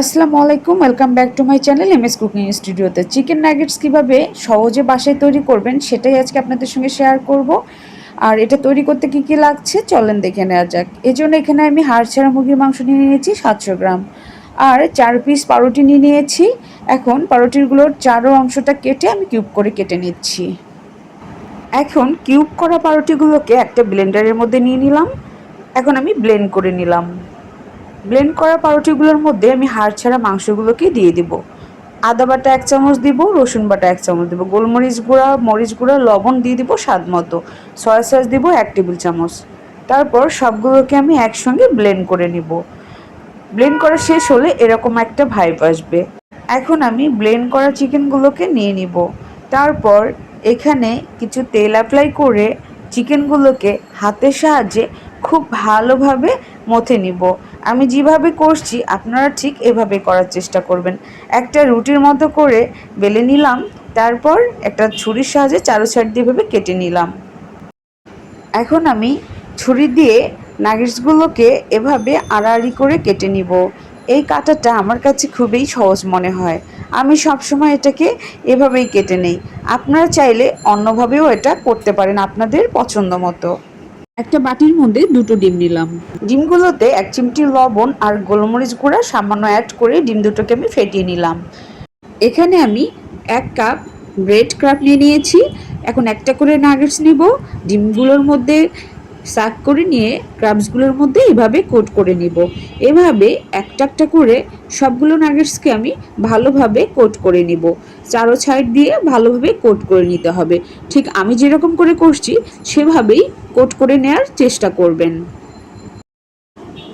আসসালামু আলাইকুম welcome back to my channel M S cooking স্টুডিওতে চিকেন নাগেটস কীভাবে সহজে বাসায় তৈরি করবেন সেটাই আজকে আপনাদের সঙ্গে শেয়ার করব। আর এটা তৈরি করতে কী কী লাগছে, চলেন দেখে নেওয়া যাক। এই জন্য এখানে আমি হাড় ছাড়া মুরগির মাংস নিয়ে নিয়েছি সাতশো গ্রাম। আর চার পিস পাউরুটি নিয়ে নিয়েছি। এখন পাউরুটিগুলোর চারো অংশটা কেটে আমি কিউব করে কেটে নিচ্ছি। এখন কিউব করা পাউরুটিগুলোকে একটা ব্লেন্ডারের মধ্যে নিয়ে নিলাম। এখন আমি ব্লেন্ড করে নিলাম। ব্লেন্ড করা পাউরুটিগুলোর মধ্যে আমি হাড় ছাড়া মাংসগুলোকে দিয়ে দিব। আদা বাটা এক চামচ দিব, রসুন বাটা এক চামচ দিব, গোলমরিচ গুঁড়া, মরিচ গুঁড়া, লবণ দিয়ে দিব স্বাদ মতো। সয়া সস দিব এক টেবিল চামচ। তারপর সবগুলোকে আমি একসঙ্গে ব্লেন্ড করে নিব। ব্লেন্ড করা শেষ হলে এরকম একটা ভাইব আসবে। এখন আমি ব্লেন্ড করা চিকেনগুলোকে নিয়ে নিব। তারপর এখানে কিছু তেল অ্যাপ্লাই করে চিকেনগুলোকে হাতের সাহায্যে খুব ভালোভাবে মথে নিব। আমি যেভাবে করছি, আপনারা ঠিক এভাবে করার চেষ্টা করবেন। একটা রুটির মতো করে বেলে নিলাম, তারপর একটা ছুরির সাহায্যে চারো সাইড দিয়ে এভাবে কেটে নিলাম। এখন আমি ছুরি দিয়ে নাগেটসগুলোকে এভাবে আড়াআড়ি করে কেটে নিব। এই কাটাটা আমার কাছে খুবই সহজ মনে হয়। আমি সবসময় এটাকে এভাবেই কেটে নেই। আপনারা চাইলে অন্যভাবেও এটা করতে পারেন আপনাদের পছন্দ মতো। একটা বাটির মধ্যে দুটো ডিম নিলাম। ডিমগুলোতে এক চিমটি লবণ আর গোলমরিচ গুঁড়া সামান্য অ্যাড করে ডিম দুটোকে আমি ফেটিয়ে নিলাম। এখানে আমি এক কাপ ব্রেড ক্রাফ নিয়ে নিয়েছি। এখন একটা করে নাগেটস নেব। ডিমগুলোর মধ্যে সাক করে নিয়ে ক্রাবসগুলোর মধ্যে এভাবে কোট করে নিব। এভাবে একটা একটা করে সবগুলো নাগেটসকে আমি ভালোভাবে কোট করে নিব। চারো সাইড দিয়ে ভালোভাবে কোট করে নিতে হবে। ঠিক আমি যেরকম করে করছি, সেভাবেই কোট করে নেওয়ার চেষ্টা করবেন।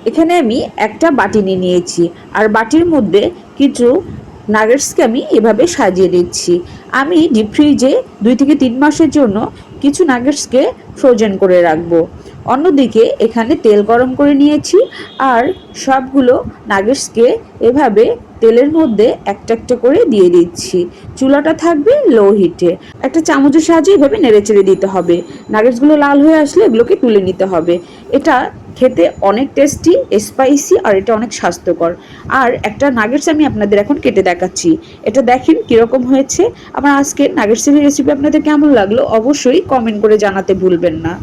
এখানে আমি একটা বাটি নিয়ে নিয়েছি। আর বাটির মধ্যে কিছু নাগেটসকে আমি এভাবে সাজিয়ে দিচ্ছি। আমি ডিপ ফ্রিজে দুই থেকে তিন মাসের জন্য কিছু নাগেটসকে ফ্রোজেন করে রাখব। অন্যদিকে এখানে তেল গরম করে নিয়েছি আর সবগুলো নাগেটসকে এভাবে তেলের মধ্যে একটা একটা করে দিয়ে দিচ্ছি। চুলাটা থাকবে লো হিটে একটা চামচের সাহায্যে এভাবে নেড়ে চেড়ে দিতে হবে। নাগেটসগুলো লাল হয়ে আসলে এগুলোকে তুলে নিতে হবে। এটা খেতে অনেক টেস্টি স্পাইসি আর এটা অনেক স্বাস্থ্যকর। আর একটা নাগেটস আমি আপনাদের এখন কেটে দেখাচ্ছি। এটা দেখেন কীরকম হয়েছে। আমার আজকের নাগেটসের রেসিপি আপনাদের কেমন লাগল অবশ্যই কমেন্ট করে জানাতে ভুলবেন না।